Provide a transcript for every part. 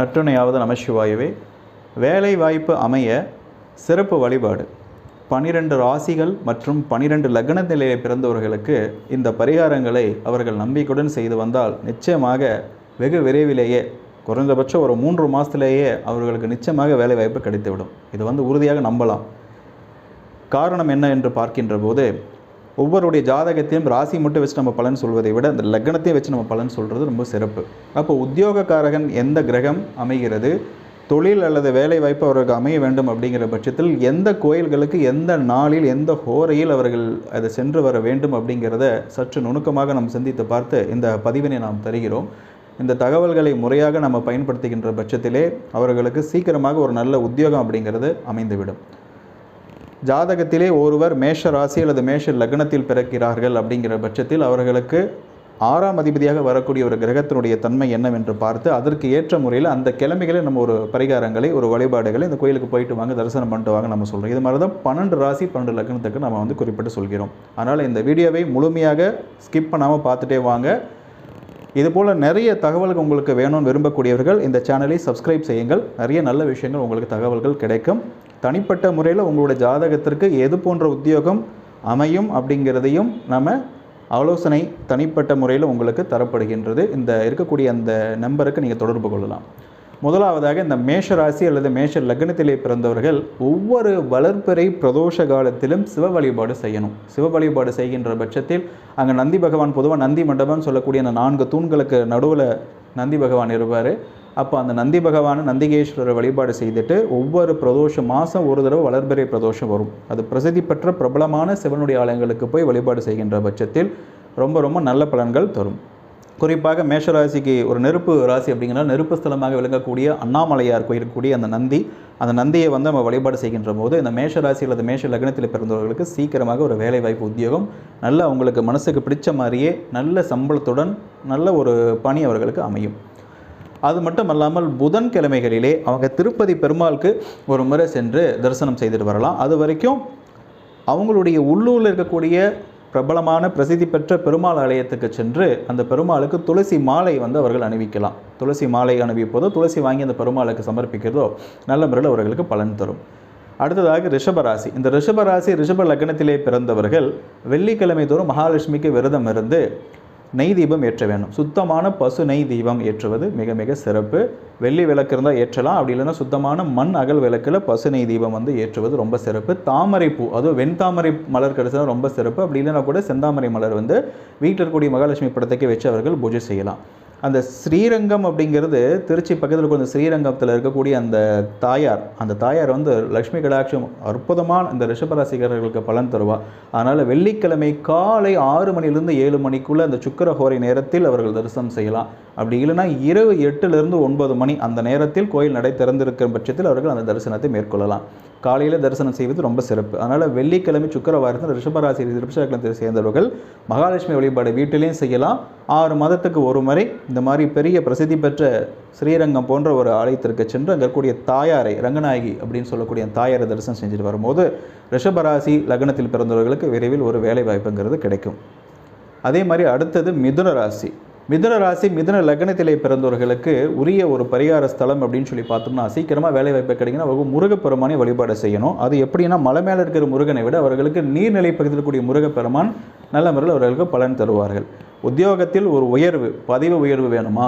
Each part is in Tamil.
நற்றுணையாவது நமசிவாயுவே. வேலை வாய்ப்பு அமைய சிறப்பு வழிபாடு. பனிரெண்டு ராசிகள் மற்றும் பனிரெண்டு லக்ன நிலையை பிறந்தவர்களுக்கு இந்த பரிகாரங்களை அவர்கள் நம்பிக்கையுடன் செய்து வந்தால் நிச்சயமாக வெகு விரைவிலேயே குறைந்தபட்சம் ஒரு மூன்று மாதத்திலேயே அவர்களுக்கு நிச்சயமாக வேலை வாய்ப்பு கிடைத்துவிடும். இது வந்து உறுதியாக நம்பலாம். காரணம் என்ன என்று பார்க்கின்ற போது ஒவ்வொருடைய ஜாதகத்தையும் ராசி மட்டும் வச்சு நம்ம பலன் சொல்வதை விட அந்த லக்னத்தையும் வச்சு நம்ம பலன் சொல்கிறது ரொம்ப சிறப்பு. அப்போ உத்தியோகக்காரகன் எந்த கிரகம் அமைகிறது? தொழில் அல்லது வேலை வாய்ப்பு அவர்களுக்கு அமைய வேண்டும் அப்படிங்கிற பட்சத்தில் எந்த கோயில்களுக்கு எந்த நாளில் எந்த ஹோரையில் அவர்கள் அதை சென்று வர வேண்டும் அப்படிங்கிறத சற்று நுணுக்கமாக நாம் சிந்தித்து பார்த்து இந்த பதிவினை நாம் தருகிறோம். இந்த தகவல்களை முறையாக நம்ம பயன்படுத்துகின்ற பட்சத்திலே அவர்களுக்கு சீக்கிரமாக ஒரு நல்ல உத்தியோகம் அப்படிங்கிறது அமைந்துவிடும். ஜாதகத்திலே ஒருவர் மேஷ ராசி அல்லது மேஷ லக்னத்தில் பிறக்கிறார்கள் அப்படிங்கிற பட்சத்தில் அவர்களுக்கு ஆறாம் அதிபதியாக வரக்கூடிய ஒரு கிரகத்தினுடைய தன்மை என்னவென்று பார்த்து அதற்கு ஏற்ற முறையில் அந்த கிழமைகளை நம்ம ஒரு பரிகாரங்களை ஒரு வழிபாடுகளை இந்த கோயிலுக்கு போயிட்டு வாங்க தரிசனம் பண்ணிட்டு வாங்க நம்ம சொல்கிறோம் இது மாதிரி தான் பன்னெண்டு ராசி பன்னெண்டு லக்னத்துக்கு நம்ம வந்து குறிப்பிட்டு சொல்கிறோம். அதனால் இந்த வீடியோவை முழுமையாக ஸ்கிப் பண்ணாமல் பார்த்துட்டே வாங்க. இதுபோல் நிறைய தகவல்கள் உங்களுக்கு வேணும்னு விரும்பக்கூடியவர்கள் இந்த சேனலை சப்ஸ்கிரைப் செய்யுங்கள். நிறைய நல்ல விஷயங்கள் உங்களுக்கு தகவல்கள் கிடைக்கும். தனிப்பட்ட முறையில் உங்களுடைய ஜாதகத்திற்கு எது போன்ற உத்தியோகம் அமையும் அப்படிங்கிறதையும் நம்ம ஆலோசனை தனிப்பட்ட முறையில் உங்களுக்கு தரப்படுகின்றது. இந்த இருக்கக்கூடிய அந்த நம்பருக்கு நீங்கள் தொடர்பு கொள்ளலாம். முதலாவதாக இந்த மேஷ ராசி அல்லது மேஷ லக்னத்திலே பிறந்தவர்கள் ஒவ்வொரு வளர்ப்பிறை பிரதோஷ காலத்திலும் சிவ வழிபாடு செய்யணும். சிவ வழிபாடு செய்கின்ற பட்சத்தில் அங்கே நந்தி பகவான் பொதுவாக நந்தி மண்டபம் சொல்லக்கூடிய அந்த நான்கு தூண்களுக்கு நடுவில் நந்தி பகவான் இருப்பார். அப்போ அந்த நந்தி பகவான் நந்திகேஸ்வரரை வழிபாடு செய்துட்டு ஒவ்வொரு பிரதோஷம் மாதம் ஒரு தடவை வளர்பிறை பிரதோஷம் வரும். அது பிரசித்தி பெற்ற பிரபலமான சிவனுடைய ஆலயங்களுக்கு போய் வழிபாடு செய்கின்ற பட்சத்தில் ரொம்ப ரொம்ப நல்ல பலன்கள் தரும். குறிப்பாக மேஷராசிக்கு ஒரு நெருப்பு ராசி அப்படிங்கிற நெருப்பு ஸ்தலமாக விளங்கக்கூடிய அண்ணாமலையார் கோயிலுக்கூடிய அந்த நந்தி அந்த நந்தியை வந்து நம்ம வழிபாடு செய்கின்ற போது இந்த மேஷ ராசி அல்லது மேஷ லக்னத்தில் பிறந்தவர்களுக்கு சீக்கிரமாக ஒரு வேலைவாய்ப்பு உத்தியோகம் நல்ல அவங்களுக்கு மனசுக்கு பிடிச்ச மாதிரியே நல்ல சம்பளத்துடன் நல்ல ஒரு பணி அவர்களுக்கு அமையும். அது மட்டும் அல்லாமல் புதன்கிழமைகளிலே அவங்க திருப்பதி பெருமாளுக்கு ஒரு முறை சென்று தரிசனம் செய்துட்டு வரலாம். அது வரைக்கும் அவங்களுடைய உள்ளூரில் இருக்கக்கூடிய பிரபலமான பிரசித்தி பெற்ற பெருமாள் ஆலயத்துக்கு சென்று அந்த பெருமாளுக்கு துளசி மாலை வந்து அவர்கள் அணிவிக்கலாம். துளசி மாலை அணிவிப்பதோ துளசி வாங்கி அந்த பெருமாளுக்கு சமர்ப்பிக்கிறதோ நல்ல முறையில் அவர்களுக்கு பலன் தரும். அடுத்ததாக ரிஷபராசி. இந்த ரிஷபராசி ரிஷப லக்னத்திலே பிறந்தவர்கள் வெள்ளிக்கிழமை தோறும் மகாலட்சுமிக்கு விரதம் இருந்து நெய் தீபம் ஏற்ற வேண்டும். சுத்தமான பசு நெய் தீபம் ஏற்றுவது மிக மிக சிறப்பு. வெள்ளி விளக்கு இருந்தால் ஏற்றலாம். அப்படி இல்லைன்னா சுத்தமான மண் அகல் விளக்கில் பசு நெய் தீபம் வந்து ஏற்றுவது ரொம்ப சிறப்பு. தாமரை பூ அதுவும் வெண்தாமரை மலர் கிடைச்சா ரொம்ப சிறப்பு. அப்படி இல்லைன்னா கூட செந்தாமரை மலர் வந்து வீட்டில் இருக்கக்கூடிய மகாலட்சுமி படத்துக்கு வச்சு அவர்கள் பூஜை செய்யலாம். அந்த ஸ்ரீரங்கம் அப்படிங்கிறது திருச்சி பக்கத்தில் இருக்கிற அந்த ஸ்ரீரங்கத்தில் இருக்கக்கூடிய அந்த தாயார். அந்த தாயார் வந்து லக்ஷ்மி கடாட்சம் அற்புதமான இந்த ரிஷபராசிகர்களுக்கு பலன் தருவார் அதனால் வெள்ளிக்கிழமை காலை ஆறு மணிலிருந்து ஏழு மணிக்குள்ளே அந்த சுக்கரஹோரை நேரத்தில் அவர்கள் தரிசனம் செய்யலாம். அப்படி இல்லைன்னா இரவு எட்டுலேருந்து ஒன்பது மணி அந்த நேரத்தில் கோயில் நடை திறந்திருக்கிற பட்சத்தில் அவர்கள் அந்த தரிசனத்தை மேற்கொள்ளலாம். காலையில் தரிசனம் செய்வது ரொம்ப சிறப்பு. அதனால் வெள்ளிக்கிழமை சுக்கரவாரத்தில் ரிஷபராசி ரிஷபலக்னத்தை சேர்ந்தவர்கள் மகாலட்சுமி வழிபாடு வீட்டிலையும் செய்யலாம். ஆறு மாதத்துக்கு ஒரு முறை இந்த மாதிரி பெரிய பிரசித்தி பெற்ற ஸ்ரீரங்கம் போன்ற ஒரு ஆலயத்திற்கு சென்று அங்கே இருக்கக்கூடிய தாயாரை ரங்கநாயகி அப்படின்னு சொல்லக்கூடிய தாயாரை தரிசனம் செஞ்சுட்டு வரும்போது ரிஷபராசி லக்னத்தில் பிறந்தவர்களுக்கு விரைவில் ஒரு வேலை வாய்ப்புங்கிறது கிடைக்கும். அதே மாதிரி அடுத்தது மிதுன ராசி. மிதுன ராசி மிதுன லக்னத்திலே பிறந்தவர்களுக்கு உரிய ஒரு பரிகார ஸ்தலம் அப்படின்னு சொல்லி பார்த்தோம்னா சீக்கிரமாக வேலை வாய்ப்பு கிடைக்கணும் அவங்க முருகப்பெருமானை வழிபாடு செய்யணும். அது எப்படின்னா மலை மேலே இருக்கிற முருகனை விட அவர்களுக்கு நீர்நிலை பகுதியில் இருக்கக்கூடிய முருகப்பெருமான் நல்ல முறையில் அவர்களுக்கு பலன் தருவார்கள். உத்தியோகத்தில் ஒரு உயர்வு பதிவு உயர்வு வேணுமா?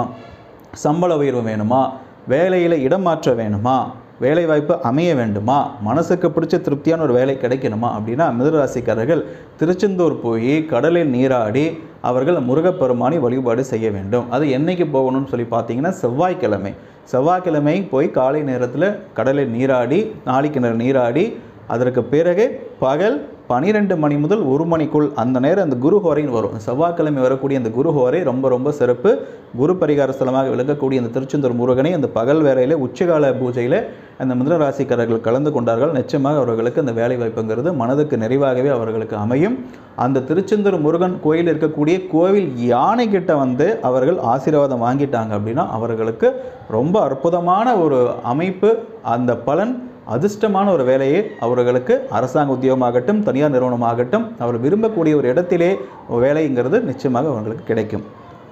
சம்பள உயர்வு வேணுமா? வேலையில் இடம் மாற்ற வேணுமா? வேலைவாய்ப்பு அமைய வேண்டுமா? மனசுக்கு பிடிச்ச திருப்தியான ஒரு வேலை கிடைக்கணுமா? அப்படின்னா மிதராசிக்காரர்கள் திருச்செந்தூர் போய் கடலில் நீராடி அவர்கள் முருகப்பெருமானை வழிபாடு செய்ய வேண்டும். அது என்றைக்கு போகணும்னு சொல்லி பார்த்தீங்கன்னா செவ்வாய்க்கிழமை. செவ்வாய்க்கிழமை போய் காலை நேரத்தில் கடலில் நீராடி நாளைக்கிணறு நீராடி அதற்கு பிறகு பகல் பனிரெண்டு மணி முதல் ஒரு மணிக்குள் அந்த நேரம் அந்த குருஹோரைன்னு வரும். செவ்வாய்க்கிழமை வரக்கூடிய அந்த குருஹோரை ரொம்ப ரொம்ப சிறப்பு. குரு பரிகார ஸ்தலமாக விளங்கக்கூடிய அந்த திருச்செந்தூர் முருகனை அந்த பகல் வேலையில் உச்சகால பூஜையில் அந்த மிதுன ராசிக்காரர்கள் கலந்து கொண்டார்கள். நிச்சயமாக அவர்களுக்கு அந்த வேலை வாய்ப்புங்கிறது மனதுக்கு நிறைவாகவே அவர்களுக்கு அமையும். அந்த திருச்செந்தூர் முருகன் கோயில் இருக்கக்கூடிய கோவில் யானை கிட்ட வந்து அவர்கள் ஆசீர்வாதம் வாங்கிட்டாங்க அப்படின்னா அவர்களுக்கு ரொம்ப அற்புதமான ஒரு அமைப்பு. அந்த பலன் அதிர்ஷ்டமான ஒரு வேலையை அவர்களுக்கு அரசாங்க உத்தியோகமாகட்டும் தனியார் நிறுவனமாகட்டும் அவர் விரும்பக்கூடிய ஒரு இடத்திலே வேலைங்கிறது நிச்சயமாக அவர்களுக்கு கிடைக்கும்.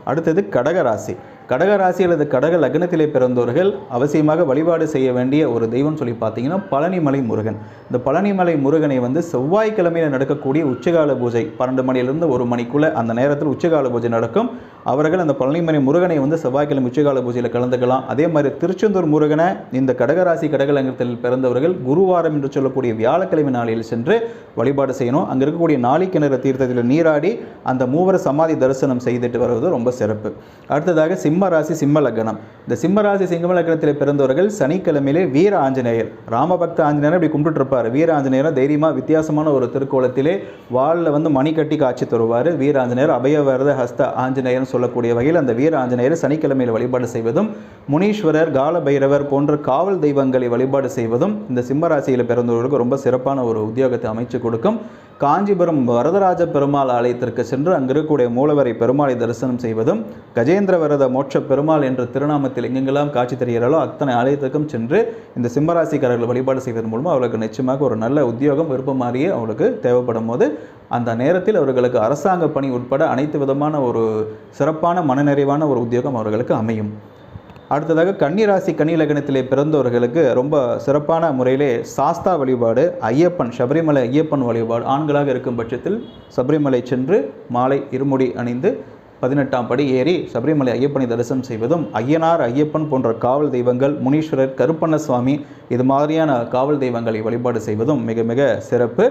அடுத்தது கடகராசி கடக ராசி அல்லது கடக லக்னத்திலே பிறந்தவர்கள் அவசியமாக வழிபாடு செய்ய வேண்டிய ஒரு தெய்வம் சொல்லி பார்த்தீங்கன்னா பழனிமலை முருகன். இந்த பழனிமலை முருகனை வந்து செவ்வாய்க்கிழமையில் நடக்கக்கூடிய உச்சகால பூஜை பன்னெண்டு மணியிலிருந்து ஒரு மணிக்குள்ளே அந்த நேரத்தில் உச்சகால பூஜை நடக்கும். அவர்கள் அந்த பழனிமலை முருகனை வந்து செவ்வாய்க்கிழமை உச்சகால பூஜையில் கலந்துக்கலாம். அதே மாதிரி திருச்செந்தூர் முருகனை இந்த கடகராசி கடகலங்கத்தில் பிறந்தவர்கள் குருவாரம் என்று சொல்லக்கூடிய வியாழக்கிழமை நாளில் சென்று வழிபாடு செய்யணும். அங்கே இருக்கக்கூடிய நாளிக்கிணறு தீர்த்தத்தில் நீராடி அந்த மூவர் சமாதி தரிசனம் செய்துட்டு வருவது ரொம்ப சிறப்பு. அடுத்ததாக சிம்ம ராசி சிம்ம லக்னம். இந்த சிம்ம ராசி சிம்ம லக்னத்தில் பிறந்தவர்கள் சனிக்கிழமையிலே வீர ஆஞ்சநேயர். ராமபக்த ஆஞ்சநேயர் இப்படி கும்பிட்டு இருப்பார் வீர ஆஞ்சநேயர் தைரியமாக வித்தியாசமான ஒரு திருக்கோலத்திலே வாளில் வந்து மணி கட்டி காட்சி தருவார். வீர ஆஞ்சநேயர் அபயவரத ஹஸ்த ஆஞ்சநேயர்னு சொல்லக்கூடிய வகையில் அந்த வீர ஆஞ்சநேயர் சனிக்கிழமையில் வழிபாடு செய்வதும் முனீஸ்வரர் காலபைரவர் போன்ற காவல் தெய்வங்களை வழிபாடு செய்வதும் இந்த சிம்ம ராசியில் பிறந்தவர்களுக்கு ரொம்ப சிறப்பான ஒரு உத்தியோகத்தை அமைச்சு கொடுக்கும். காஞ்சிபுரம் வரதராஜ பெருமாள் ஆலயத்திற்கு சென்று அங்கிருக்கக்கூடிய மூலவரை பெருமாளை தரிசனம் செய்வதும் கஜேந்திர வரத மோட்ச பெருமாள் என்ற திருநாமத்தில் எங்கெங்கெல்லாம் காட்சி தருகிறாரோ அத்தனை ஆலயத்துக்கும் சென்று இந்த சிம்மராசிக்காரர்கள் வழிபாடு செய்வதன் மூலமாக அவர்களுக்கு நிச்சயமாக ஒரு நல்ல உத்தியோகம் விருப்பம் மாதிரியே அவளுக்கு தேவைப்படும் போது அந்த நேரத்தில் அவர்களுக்கு அரசாங்க பணி உட்பட அனைத்து விதமான ஒரு சிறப்பான மனநிறைவான ஒரு உத்தியோகம் அவர்களுக்கு அமையும். அடுத்ததாக கன்னிராசி கன்னி லக்னத்திலே பிறந்தவர்களுக்கு ரொம்ப சிறப்பான முறையிலே சாஸ்தா வழிபாடு ஐயப்பன் சபரிமலை ஐயப்பன் வழிபாடு ஆண்களாக இருக்கும் பட்சத்தில் சபரிமலை சென்று மாலை இருமுடி அணிந்து பதினெட்டாம் படி ஏறி சபரிமலை ஐயப்பனை தரிசனம் செய்வதும் ஐயனார் ஐயப்பன் போன்ற காவல் தெய்வங்கள் முனீஸ்வரர் கருப்பண்ண சுவாமி இது மாதிரியான காவல் தெய்வங்களை வழிபாடு செய்வதும் மிக மிக சிறப்பு.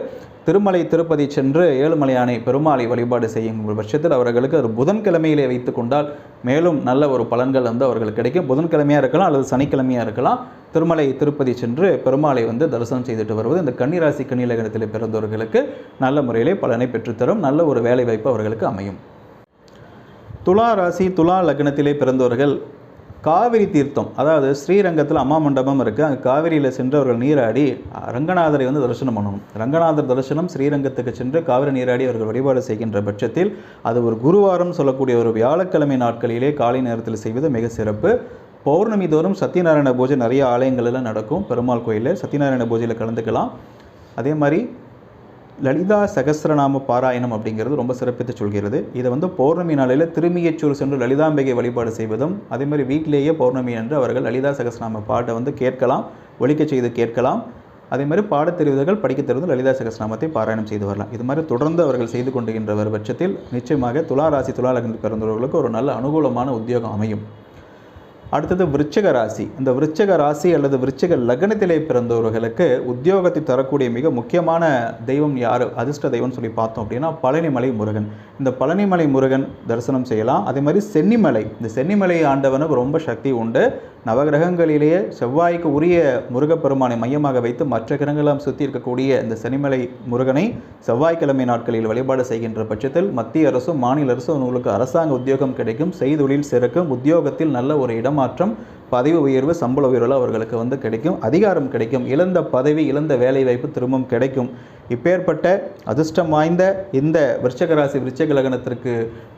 திருமலை திருப்பதி சென்று ஏழுமலையானை பெருமாளை வழிபாடு செய்யும் பட்சத்தில் அவர்களுக்கு ஒரு புதன்கிழமையிலே வைத்து கொண்டால் மேலும் நல்ல ஒரு பலன்கள் வந்து அவர்களுக்கு கிடைக்கும். புதன்கிழமையாக இருக்கலாம் அல்லது சனிக்கிழமையாக இருக்கலாம். திருமலை திருப்பதி சென்று பெருமாளை வந்து தரிசனம் செய்துட்டு வருவது இந்த கன்னிராசி கன்னிலகணத்தில் பிறந்தவர்களுக்கு நல்ல முறையிலே பலனை பெற்றுத்தரும் நல்ல ஒரு வேலை வாய்ப்பு அவர்களுக்கு அமையும். துலா ராசி துலா லக்னத்திலே பிறந்தவர்கள் காவிரி தீர்த்தம் அதாவது ஸ்ரீரங்கத்தில் அம்மா மண்டபம் இருக்குது அங்கே காவிரியில் சென்று அவர்கள் நீராடி ரங்கநாதரை வந்து தரிசனம் பண்ணணும். ரங்கநாதர் தரிசனம் ஸ்ரீரங்கத்துக்கு சென்று காவிரி நீராடி அவர்கள் வழிபாடு செய்கின்ற பட்சத்தில் அது ஒரு குருவாரம் சொல்லக்கூடிய ஒரு வியாழக்கிழமை நாட்களிலே காலை நேரத்தில் செய்வது மிக சிறப்பு. பௌர்ணமி தோறும் சத்யநாராயண பூஜை நிறைய ஆலயங்களில் நடக்கும். பெருமாள் கோயிலில் சத்யநாராயண பூஜையில் கலந்துக்கலாம். அதே மாதிரி லலிதா சகசிரநாம பாராயணம் அப்படிங்கிறது ரொம்ப சிறப்பித்து சொல்கிறது. இதை வந்து பௌர்ணமி நாளில் திருமியச்சூர் சென்று லலிதாம்பிகை வழிபாடு செய்வதும் அதே மாதிரி வீட்டிலேயே பௌர்ணமி என்று அவர்கள் லலிதா சகசிரநாம பாட்டை வந்து கேட்கலாம் ஒழிக்க செய்து கேட்கலாம். அதே மாதிரி பாடத் தெரிவுகள் படிக்க தெரிந்து லலிதா சகசிரநாமத்தை பாராயணம் செய்து வரலாம். இது மாதிரி தொடர்ந்து அவர்கள் செய்து கொண்டுகின்ற பட்சத்தில் நிச்சயமாக துலா ராசி துலா லக்னத்தில் பிறந்தவர்களுக்கு ஒரு நல்ல அனுகூலமான உத்தியோகம் அமையும். அடுத்தது விருச்சக ராசி. இந்த விருச்சக ராசி அல்லது விருச்சக லக்னத்திலே பிறந்தவர்களுக்கு உத்தியோகத்தை தரக்கூடிய மிக முக்கியமான தெய்வம் யார்? அதிர்ஷ்ட தெய்வம்னு சொல்லி பார்த்தோம் அப்படின்னா பழனிமலை முருகன். இந்த பழனிமலை முருகன் தரிசனம் செய்யலாம். அதே மாதிரி சென்னிமலை. இந்த சென்னிமலை ஆண்டவனுக்கு ரொம்ப சக்தி உண்டு. நவகிரகங்களிலேயே செவ்வாய்க்கு உரிய முருகப்பெருமானை மையமாக வைத்து மற்ற கிரகங்களாம் சுற்றி இருக்கக்கூடிய இந்த சென்னிமலை முருகனை செவ்வாய்க்கிழமை நாட்களில் வழிபாடு செய்கின்ற பட்சத்தில் மத்திய அரசும் மாநில அரசும் உங்களுக்கு அரசாங்க உத்தியோகம் கிடைக்கும். செய்தொழில் சிறக்கும். உத்தியோகத்தில் நல்ல ஒரு இடம் இடமாற்றம் பதவி உயர்வு சம்பள உயர்வு அவர்களுக்கு வந்து கிடைக்கும். அதிகாரம் கிடைக்கும். இழந்த பதவி இழந்த வேலை வாய்ப்பு திரும்பவும் கிடைக்கும். இப்பேற்பட்ட அதிர்ஷ்டம் வாய்ந்த இந்த விருச்சக ராசி விருச்சக லகனத்திற்கு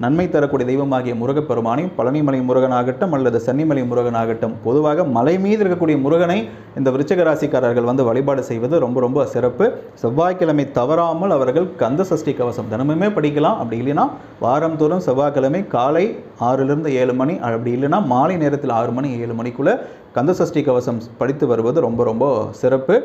நன்மை தரக்கூடிய தெய்வமாகிய முருகப்பெருமானையும் பழனிமலை முருகனாகட்டும் அல்லது சன்னிமலை முருகனாகட்டும் பொதுவாக மலை மீது இருக்கக்கூடிய முருகனை இந்த விருச்சக ராசிக்காரர்கள் வந்து வழிபாடு செய்வது ரொம்ப ரொம்ப சிறப்பு. செவ்வாய்க்கிழமை தவறாமல் அவர்கள் கந்த சஷ்டி கவசம் தினமுமே படிக்கலாம். அப்படி இல்லைன்னா வாரந்தோறும் செவ்வாய்க்கிழமை காலை ஆறிலிருந்து ஏழு மணி அப்படி இல்லைன்னா மாலை நேரத்தில் ஆறு மணி ஏழு மணிக்குள்ளே கந்த சஷ்டி கவசம் படித்து வருவது ரொம்ப ரொம்ப சிறப்பு.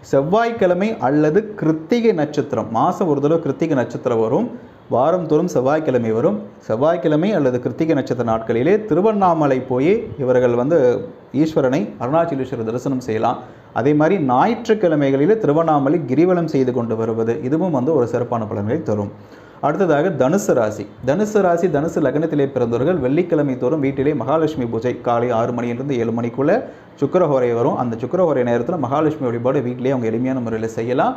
செவ்வாய்க்கிழமை அல்லது கிருத்திகை நட்சத்திரம். மாதம் ஒரு தடவை கிருத்திகை நட்சத்திரம் வரும். வாரம் தோறும் செவ்வாய்க்கிழமை வரும். செவ்வாய்க்கிழமை அல்லது கிருத்திகை நட்சத்திர நாட்களிலே திருவண்ணாமலை போய் இவர்கள் வந்து ஈஸ்வரனை அருணாச்சலேஸ்வரர் தரிசனம் செய்யலாம். அதே மாதிரி ஞாயிற்றுக்கிழமைகளிலே திருவண்ணாமலை கிரிவலம் செய்து கொண்டு வருவது. இதுவும் வந்து ஒரு சிறப்பான பலன்களை தரும். அடுத்ததாக தனுசு ராசி. தனுசு ராசி தனுசு லக்னத்திலே பிறந்தவர்கள் வெள்ளிக்கிழமை தோறும் வீட்டிலே மகாலட்சுமி பூஜை. காலை ஆறு மணியிலிருந்து ஏழு மணிக்குள்ளே சுக்கரஹோரை வரும். அந்த சுக்கரஹோரை நேரத்தில் மகாலட்சுமி வழிபாடு வீட்டிலேயே அவங்க எளிமையான முறையில் செய்யலாம்.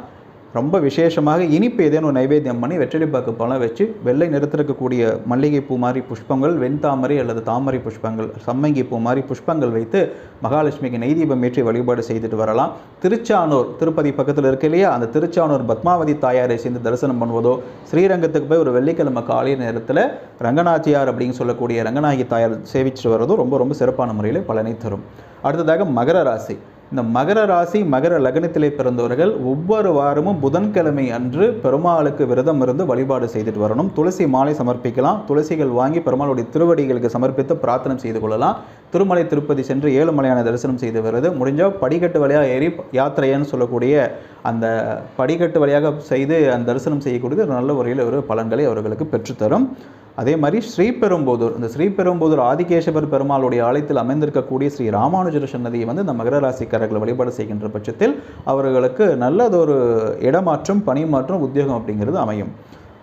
ரொம்ப விசேஷமாக இனிப்பு ஏதேனும் நைவேத்தியம் பண்ணி வெற்றிலைப்பாக்கு பழம் வச்சு வெள்ளை நிறத்திருக்கக்கூடிய மல்லிகை பூ மாதிரி புஷ்பங்கள் வெண்தாமரை அல்லது தாமரை புஷ்பங்கள் சம்மங்கி பூ மாதிரி புஷ்பங்கள் வைத்து மகாலட்சுமிக்கு நெய்தீபம் ஏற்றி வழிபாடு செய்துட்டு வரலாம். திருச்சானூர் திருப்பதி பக்கத்தில் இருக்கு இல்லையா? அந்த திருச்சானூர் பத்மாவதி தாயாரை சேர்ந்து தரிசனம் பண்ணுவதோ ஸ்ரீரங்கத்துக்கு போய் ஒரு வெள்ளிக்கிழமை காலை நேரத்தில் ரங்கநாச்சியார் அப்படின்னு சொல்லக்கூடிய ரங்கநாயகி தாயார் சேவிச்சுட்டு வர்றதும் ரொம்ப ரொம்ப சிறப்பான முறையில் பலனை தரும். அடுத்ததாக மகர ராசி. இந்த மகர ராசி மகர லக்னத்திலே பிறந்தவர்கள் ஒவ்வொரு வாரமும் புதன்கிழமை அன்று பெருமாளுக்கு விரதம் இருந்து வழிபாடு செய்துட்டு வரணும். துளசி மாலை சமர்ப்பிக்கலாம். துளசிகள் வாங்கி பெருமாளுடைய திருவடிகளுக்கு சமர்ப்பித்து பிரார்த்தனை செய்து கொள்ளலாம். திருமலை திருப்பதி சென்று ஏழுமலையான தரிசனம் செய்து வருது. முடிஞ்சால் படிக்கட்டு வழியாக ஏறி யாத்திரையன்னு சொல்லக்கூடிய அந்த படிக்கட்டு வழியாக செய்து அந்த தரிசனம் செய்யக்கூடியது ஒரு நல்ல முறையில் ஒரு பலன்களை அவர்களுக்கு பெற்றுத்தரும். அதே மாதிரி ஸ்ரீபெரும்போதூர் இந்த ஸ்ரீபெரும்போதூர் ஆதிகேசவர் பெருமாளுடைய ஆலயத்தில் அமைந்திருக்கக்கூடிய ஸ்ரீ ராமானுஜர சன்னதியை வந்து இந்த மகர ராசிக்காரர்கள் வழிபாடு செய்கின்ற பட்சத்தில் அவர்களுக்கு நல்லதொரு இடமாற்றம் பணிமாற்றம் உத்தியோகம் அப்படிங்கிறது அமையும்.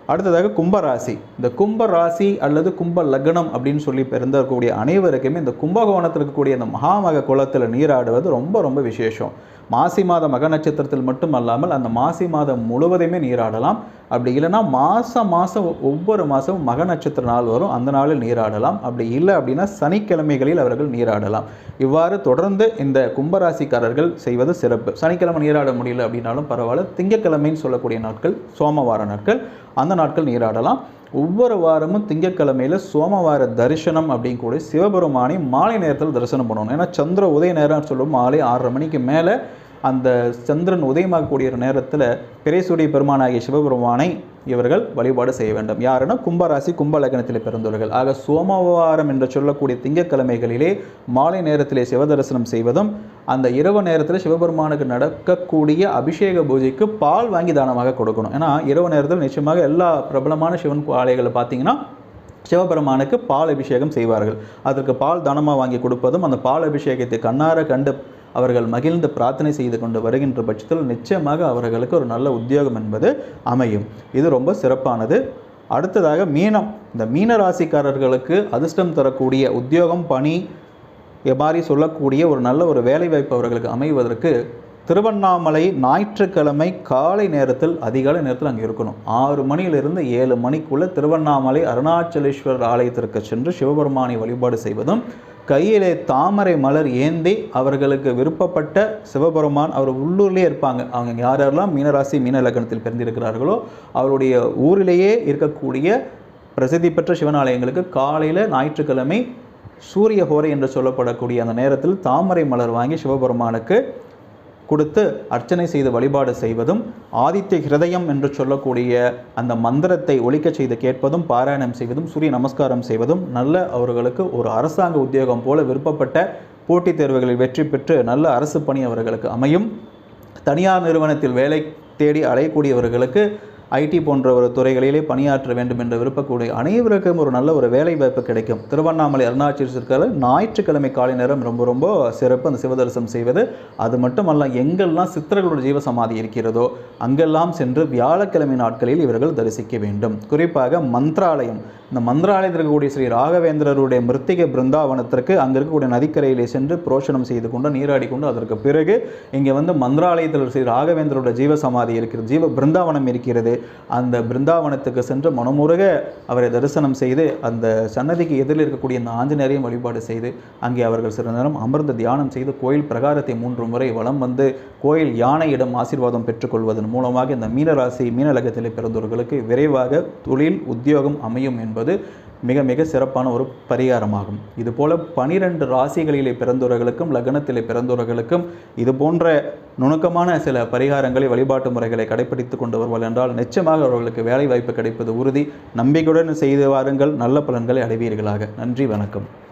அடுத்ததாக கும்பராசி. இந்த கும்ப ராசி அல்லது கும்ப லக்னம் அப்படின்னு சொல்லி பிறந்திருக்கக்கூடிய அனைவருக்குமே இந்த கும்பகோணத்தில் இருக்கக்கூடிய இந்த மகாமக குளத்தில் நீராடுவது ரொம்ப ரொம்ப விசேஷம். மாசி மாத மக நட்சத்திரத்தில் மட்டும் அல்லாமல் அந்த மாசி மாதம் முழுவதுமே நீராடலாம். அப்படி இல்லைன்னா மாதம் மாதம் ஒவ்வொரு மாதமும் மக நட்சத்திர நாள் வரும். அந்த நாளில் நீராடலாம். அப்படி இல்லை அப்படின்னா சனிக்கிழமைகளில் அவர்கள் நீராடலாம். இவ்வாறு தொடர்ந்து இந்த கும்பராசிக்காரர்கள் செய்வது சிறப்பு. சனிக்கிழமை நீராட முடியல அப்படின்னாலும் பரவாயில்ல. திங்கக்கிழமைன்னு சொல்லக்கூடிய நாட்கள் சோமவார நாட்கள் அந்த நாட்கள் நீராடலாம். ஒவ்வொரு வாரமும் திங்கக்கிழமையில் சோமவார தரிசனம் அப்படிங்கக்கூடிய சிவபெருமானை மாலை நேரத்தில் தரிசனம் பண்ணணும். ஏன்னா சந்திர உதய நேரம் சொல்லும் மாலை ஆறரை மணிக்கு மேலே அந்த சந்திரன் உதயமாகக்கூடிய நேரத்தில் பிறைசூடி பெருமானாகிய சிவபெருமானை இவர்கள் வழிபாடு செய்ய வேண்டும். யாருன்னா கும்பராசி கும்ப லக்னத்தில் பிறந்தவர்கள். ஆக சோமவாரம் என்று சொல்லக்கூடிய திங்கக்கிழமைகளிலே மாலை நேரத்திலே சிவதரிசனம் செய்வதும் அந்த இரவு நேரத்தில் சிவபெருமானுக்கு நடக்கக்கூடிய அபிஷேக பூஜைக்கு பால் வாங்கி தானமாக கொடுக்கணும். ஏன்னா இரவு நேரத்தில் நிச்சயமாக எல்லா பிரபலமான சிவன் ஆலைகளை பார்த்தீங்கன்னா சிவபெருமானுக்கு பால் அபிஷேகம் செய்வார்கள். அதற்கு பால் தானமாக வாங்கி கொடுப்பதும் அந்த பால் அபிஷேகத்தை கண்ணார கண்டு அவர்கள் மகிழ்ந்து பிரார்த்தனை செய்து கொண்டு வருகின்ற பட்சத்தில் நிச்சயமாக அவர்களுக்கு ஒரு நல்ல உத்தியோகம் என்பது அமையும். இது ரொம்ப சிறப்பானது. அடுத்ததாக மீனம். இந்த மீன ராசிக்காரர்களுக்கு அதிர்ஷ்டம் தரக்கூடிய உத்தியோகம் பணி மாதிரி சொல்லக்கூடிய ஒரு நல்ல ஒரு வேலைவாய்ப்பு அவர்களுக்கு அமைவதற்கு திருவண்ணாமலை ஞாயிற்றுக்கிழமை காலை நேரத்தில் அதிகாலை நேரத்தில் அங்கே இருக்கணும். ஆறு மணியிலிருந்து ஏழு மணிக்குள்ளே திருவண்ணாமலை அருணாச்சலேஸ்வரர் ஆலயத்திற்கு சென்று சிவபெருமானை வழிபாடு செய்வதும் கையிலே தாமரை மலர் ஏந்தி அவர்களுக்கு விருப்பப்பட்ட சிவபெருமான் அவர் உள்ளூர்லேயே இருப்பாங்க. அவங்க யார் யாரெல்லாம் மீனராசி மீன லக்னத்தில் பிறந்திருக்கிறார்களோ அவருடைய ஊரிலேயே இருக்கக்கூடிய பிரசித்தி பெற்ற சிவனாலயங்களுக்கு காலையில் ஞாயிற்றுக்கிழமை சூரிய ஹோரை என்று சொல்லப்படக்கூடிய அந்த நேரத்தில் தாமரை மலர் வாங்கி சிவபெருமானுக்கு கொடுத்து அர்ச்சனை செய்து வழிபாடு செய்வதும் ஆதித்ய ஹிருதயம் என்று சொல்லக்கூடிய அந்த மந்திரத்தை ஒழிக்கச் செய்து கேட்பதும் பாராயணம் செய்வதும் சூரிய நமஸ்காரம் செய்வதும் நல்ல அவர்களுக்கு ஒரு அரசாங்க உத்தியோகம் போல விருப்பப்பட்ட போட்டித் தேர்வுகளில் வெற்றி பெற்று நல்ல அரசு பணி அவர்களுக்கு அமையும். தனியார் நிறுவனத்தில் வேலை தேடி அடையக்கூடியவர்களுக்கு ஐடி போன்ற ஒரு துறைகளிலே பணியாற்ற வேண்டும் என்று விருப்பக்கூடிய அனைவருக்கும் ஒரு நல்ல ஒரு வேலை வாய்ப்பு கிடைக்கும். திருவண்ணாமலை அருணாச்சலேஸ்வரர் ஞாயிற்றுக்கிழமை காலை நேரம் ரொம்ப ரொம்ப சிறப்பு அந்த சிவதரிசனம் செய்வது. அது மட்டுமல்ல எங்கெல்லாம் சித்தர்களோட ஜீவசமாதி இருக்கிறதோ அங்கெல்லாம் சென்று வியாழக்கிழமை நாட்களில் இவர்கள் தரிசிக்க வேண்டும். குறிப்பாக மந்திராலயம் இந்த மந்திராலயத்தில் இருக்கக்கூடிய ஸ்ரீ ராகவேந்திரருடைய மிருத்திகை பிருந்தாவனத்திற்கு அங்கே இருக்கக்கூடிய நதிக்கரையிலே சென்று புரோஷனம் செய்து கொண்டு நீராடி கொண்டு அதற்கு பிறகு இங்கே வந்து மந்திராலயத்தில் ஸ்ரீ ராகவேந்திரோட ஜீவசமாதி இருக்கிறது ஜீவ பிருந்தாவனம் இருக்கிறது. அந்த பிருந்தாவனத்துக்கு சென்று மனமுருக அவரை தரிசனம் செய்து அந்த சன்னதிக்கு எதிரில் இருக்கக்கூடிய அந்த ஆஞ்சநேயரையும் வழிபாடு செய்து அங்கே அவர்கள் சிறிது நேரம் அமர்ந்து தியானம் செய்து கோயில் பிரகாரத்தை மூன்று முறை வலம் வந்து கோயில் யானையிடம் ஆசீர்வாதம் பெற்றுக்கொள்வதன் மூலமாக இந்த மீனராசி மீனலகத்தில் பிறந்தவர்களுக்கு விரைவாக தொழில் உத்தியோகம் அமையும் என்பது மிக மிக சிறப்பான ஒரு பரிகாரமாகும். இதுபோல் பனிரெண்டு ராசிகளிலே பிறந்தவர்களுக்கும் லக்னத்திலே பிறந்தவர்களுக்கும் இது போன்ற நுணுக்கமான சில பரிகாரங்களை வழிபாட்டு முறைகளை கடைபிடித்து கொண்டு வருவார்கள் என்றால் நிச்சயமாக அவர்களுக்கு வேலை வாய்ப்பு கிடைப்பது உறுதி. நம்பிக்கையுடன் செய்து வாருங்கள். நல்ல பலன்களை அடைவீர்களாக. நன்றி வணக்கம்.